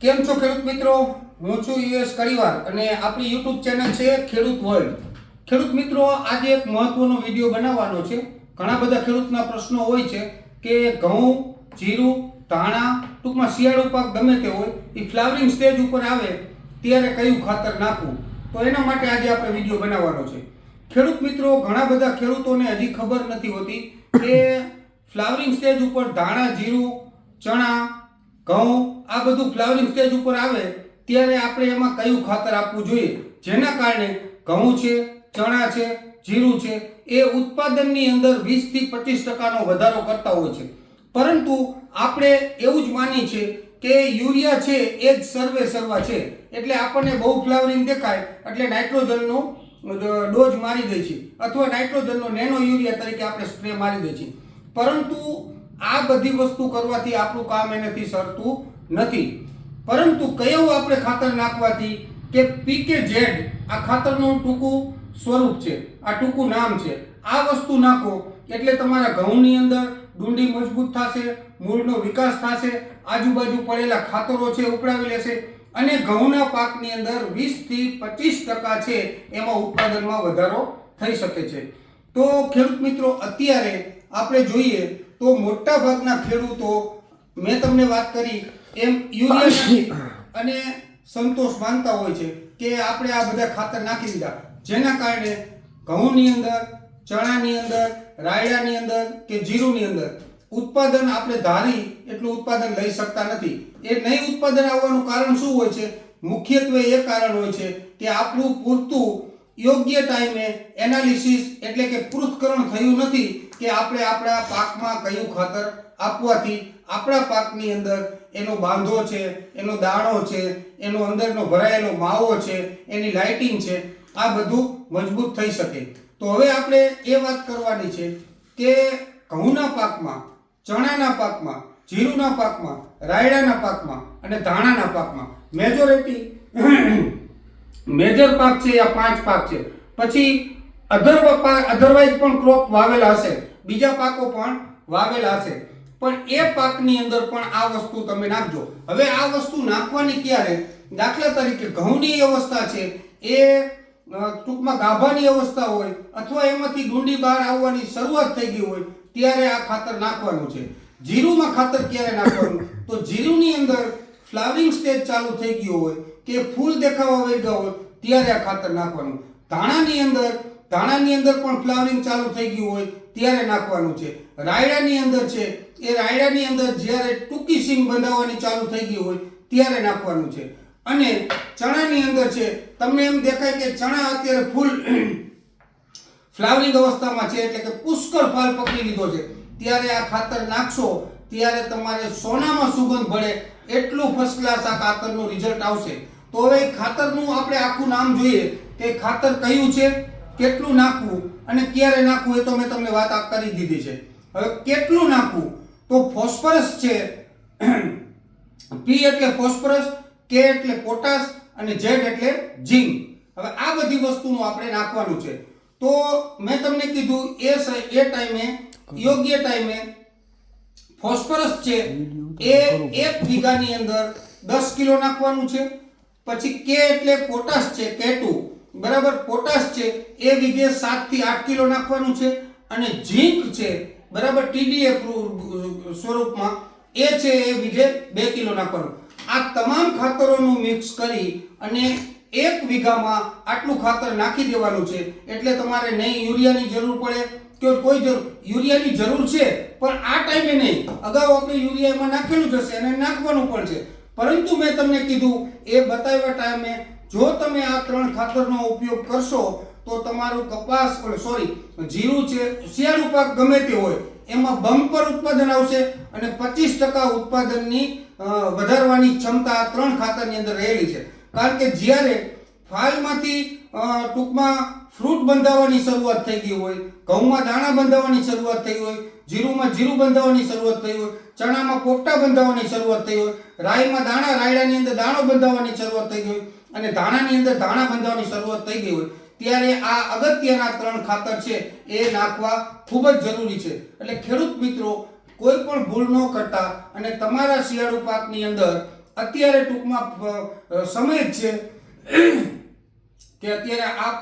કેમ છો ખેડૂત મિત્રો? હું છું યુએસ કડીવાર અને આપણી યુટ્યુબ ચેનલ છે ખેડૂત વર્લ્ડ ખેડૂત મિત્રો, આજે એક મહત્વનો વીડિયો બનાવવાનો છે. ઘણા બધા ખેડૂતના પ્રશ્નો હોય છે કે ઘઉં, જીરું, ધાણા, ટૂંકમાં શિયાળુ પાક ગમે તે હોય, એ ફ્લાવરિંગ સ્ટેજ ઉપર આવે ત્યારે કયું ખાતર નાખવું? તો એના માટે આજે આપણે વીડિયો બનાવવાનો છે. ખેડૂત મિત્રો, ઘણા બધા ખેડૂતોને હજી ખબર નથી હોતી કે ફ્લાવરિંગ સ્ટેજ ઉપર ધાણા, જીરું, ચણા ઘઉં આ બધું ફ્લાવરિંગ સ્ટેજ ઉપર આવે, ત્યારે આપણે એમાં કયું ખાતર આપવું જોઈએ? જેના કારણે ઘઉં છે, ચણા છે, જીરું છે, એ ઉત્પાદનની અંદર વીસથી પચીસ ટકાનો વધારો કરતા હોય છે. પરંતુ આપણે એવું જ માની છે કે યુરિયા છે એ જ સર્વે સર્વા છે. એટલે આપણને બહુ ફ્લાવરિંગ દેખાય, એટલે નાઇટ્રોજનનો ડોઝ મારી દે છે. અથવા નાઇટ્રોજનનો નેનો યુરિયા તરીકે આપણે સ્પ્રે મારી દે છે. પરંતુ આ બધી વસ્તુ કરવાથી આપણું કામ એનાથી સરતું નથી. પરંતુ કયું આપણે ખાતર નાખવાથી કે પીકે ઝેડ આ ખાતરનું ટૂંકું સ્વરૂપ છે, આ ટૂંકું નામ છે. આ વસ્તુ નાખો એટલે તમારા ઘઉંની અંદર ડુંડી મજબૂત થશે, મૂળનો વિકાસ થશે, આજુબાજુ પડેલા ખાતરો છે ઉપડાવી લેશે અને ઘઉંના પાકની અંદર વીસથી પચીસ ટકા છે એમાં ઉત્પાદનમાં વધારો થઈ શકે છે. તો ખેડૂત મિત્રો, અત્યારે આપણે જોઈએ તો મોટા ભાગના ખેડૂતો મેં તમને વાત કરી એમ યુરિયા અને સંતોષ માનતા હોય છે કે આપણે આ બધા ખાતર નાખી દીધા. જેના કારણે ઘઉંની અંદર ચણાની અંદર રાયડાની અંદર કે જીરુંની અંદર ઉત્પાદન આપણે ધારી એટલું ઉત્પાદન લઈ શકતા નથી. એ નહીં ઉત્પાદન આવવાનું કારણ શું હોય છે? મુખ્યત્વે એ કારણ હોય છે કે આપણું પૂરતું યોગ્ય ટાઈમે એનાલિસિસ એટલે કે પૃથ્થકરણ થયું નથી. કે આપણે આપણા પાકમાં કયું ખાતર આપવાથી આપણા પાકની અંદર એનો બાંધો છે, એનો દાણો છે, એનો અંદરનો ભરાયેલો માવો છે, એની લાઇટિંગ છે, આ બધું મજબૂત થઈ શકે. તો હવે આપણે એ વાત કરવાની છે કે ઘઉંના પાકમાં, ચણાના પાકમાં, જીરુના પાકમાં, રાયડાના પાકમાં અને ધાણાના પાકમાં મેજોરિટી મેજર પાક છે, આ પાંચ પાક છે. પછી અધર અધરવાઇઝ પણ ક્રોપ વાવેલા હશે. બીજા પાકો પણ વાવેલા હશે. પણ એ પાકની અંદર પણ આ વસ્તુ તમે નાખજો. હવે આ વસ્તુ નાખવાની ક્યારે? દાખલા તરીકે ઘઉંની અવસ્થા છે, એ ટૂંકમાં ગાભાની અવસ્થા હોય અથવા એમાંથી ગુંડી બહાર આવવાની શરૂઆત થઈ ગઈ હોય, ત્યારે આ ખાતર નાખવાનું છે. જીરુમાં ખાતર ક્યારે નાખવાનું? તો જીરુની અંદર ફ્લાવરિંગ સ્ટેજ ચાલુ થઈ ગયો હોય કે ફૂલ દેખાવા વહી ગયા હોય, ત્યારે આ ખાતર નાખવાનું. ધાણાની અંદર ધાણાની અંદર પણ ફ્લાવરિંગ ચાલુ થઈ ગયું હોય ત્યારે નાખવાનું છે. રાયડાની અંદર છે, એ રાયડાની અંદર જ્યારે ટૂંકી સિંગ બનાવવાની ચાલુ થઈ ગઈ હોય ત્યારે નાખવાનું છે. અને ચણાની અંદર છે, તમને એમ દેખાય કે ચણા અત્યારે ફૂલ ફ્લાવરિંગ અવસ્થામાં છે, એટલે કે પુષ્કળ ફાલ પકડી લીધો છે. ત્યારે આ ખાતર નાખશો, ત્યારે તમારે સોનામાં સુગંધ ભળે, એટલું ફર્સ્ટ ક્લાસ આ ખાતરનું રિઝલ્ટ આવશે. તો હવે ખાતરનું આપણે આખું નામ જોઈએ કે ખાતર કયું છે? કેટલું નાખવું અને ક્યારે નાખવું એ તો મેં તમને વાત કરી દીધી છે. હવે કેટલું નાખવું? તો ફોસ્ફરસ છે. પી એટલે ફોસ્ફરસ કે એટલે પોટાશ અને ઝેડ એટલે ઝીંક. હવે આ બધી વસ્તુનું આપણે નાખવાનું છે. તો મેં તમને કીધું એ એ ટાઈમે, યોગ્ય ટાઈમે ફોસ્ફરસ છે એ એક વીઘાની અંદર દસ કિલો નાખવાનું છે. પછી કે એટલે પોટાશ છે કે બરાબર? પોટાશ છે. એ વિઘે સાતથી આઠ કિલો નાખવાનું છે. અને ઝીંક છે, બરાબર ટીડીએફ સ્વરૂપમાં, એ છે એ વિઘે બે કિલો નાખવાનું. આ તમામ ખાતરોનું મિક્સ કરી અને એક વીઘામાં આટલું ખાતર નાખી દેવાનું છે. એટલે તમારે નહીં યુરિયાની જરૂર પડે, કે કોઈ જરૂર, યુરિયાની જરૂર છે, પણ આ ટાઈમે નહીં. અગાઉ આપણે યુરિયામાં નાખેલું જ હશે અને નાખવાનું પણ છે. પરંતુ મેં તમને કીધું, એ બતાવ્યા ટાઈમે જો તમે આ ત્રણ ખાતરનો ઉપયોગ કરશો, તો તમારું કપાસ સોરી જીરું છે, શિયાળુ પાક ગમે તે હોય, એમાં બમ્પર ઉત્પાદન આવશે અને પચીસ ટકા ઉત્પાદનની વધારવાની ક્ષમતા આ ત્રણ ખાતરની અંદર રહેલી છે. કારણ કે જ્યારે ફાલમાંથી ટૂંકમાં ફ્રૂટ બંધાવવાની શરૂઆત થઈ ગઈ હોય, ઘઉંમાં દાણા બંધાવવાની શરૂઆત થઈ હોય, જીરુમાં જીરું બંધાવવાની શરૂઆત થઈ હોય, ચણામાં પોપટા બંધાવવાની શરૂઆત થઈ હોય, રાઈમાં દાણા, રાયડાની અંદર દાણો બંધાવવાની શરૂઆત થઈ ગઈ હોય અને ધાણાની અંદર ધાણા બંધાવવાની શરૂઆત થઈ ગઈ હોય, ત્યારે આ અગત્યના ત્રણ ખાતર છે એ નાખવા ખૂબ જ જરૂરી છે. એટલે ખેડૂત મિત્રો, કોઈ પણ ભૂલ ન કરતા અને તમારા શિયાળુ પાકની અંદર અત્યારે ટૂંકમાં સમય જ છે કે અત્યારે આ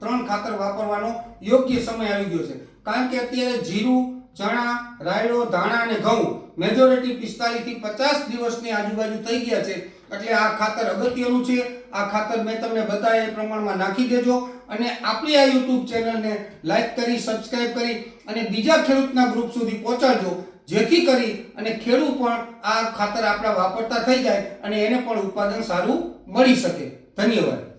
ત્રણ ખાતર વાપરવાનો યોગ્ય સમય આવી ગયો છે. કારણ કે અત્યારે જીરું, ચણા, રાયડો, ધાણા અને ઘઉં મેજોરિટી પિસ્તાલીસથી પચાસ દિવસની આજુબાજુ થઈ ગયા છે. એટલે આ ખાતર અગત્યનું છે. આ ખાતર મેં તમને બતાવ્યા એ પ્રમાણમાં નાખી દેજો અને આપણી આ યુટ્યુબ ચેનલને લાઈક કરી, સબસ્ક્રાઇબ કરી અને બીજા ખેડૂતના ગ્રુપ સુધી પહોંચાડજો. જેથી કરી અને ખેડૂત પણ આ ખાતર આપણા વાપરતા થઈ જાય અને એને પણ ઉત્પાદન સારું મળી શકે. ધન્યવાદ.